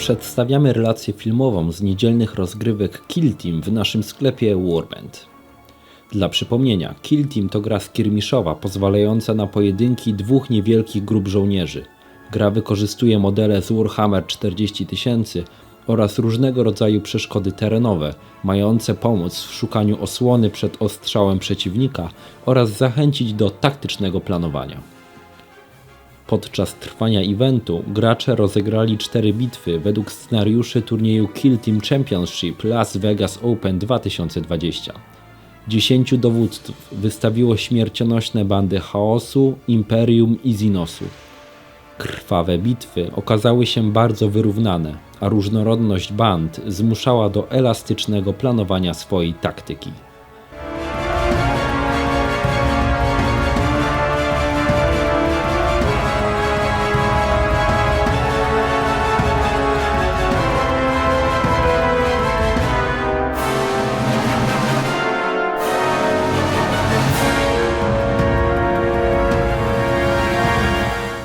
Przedstawiamy relację filmową z niedzielnych rozgrywek Kill Team w naszym sklepie Warband. Dla przypomnienia, Kill Team to gra skirmiszowa pozwalająca na pojedynki dwóch niewielkich grup żołnierzy. Gra wykorzystuje modele z Warhammer 40 000 oraz różnego rodzaju przeszkody terenowe, mające pomóc w szukaniu osłony przed ostrzałem przeciwnika oraz zachęcić do taktycznego planowania. Podczas trwania eventu gracze rozegrali cztery bitwy według scenariuszy turnieju Kill Team Championship Las Vegas Open 2020. Dziesięciu dowódców wystawiło śmiercionośne bandy Chaosu, Imperium i Zinosu. Krwawe bitwy okazały się bardzo wyrównane, a różnorodność band zmuszała do elastycznego planowania swojej taktyki.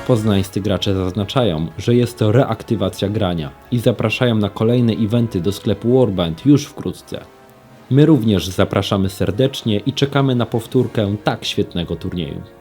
Poznańscy gracze zaznaczają, że jest to reaktywacja grania i zapraszają na kolejne eventy do sklepu Warband już wkrótce. My również zapraszamy serdecznie i czekamy na powtórkę tak świetnego turnieju.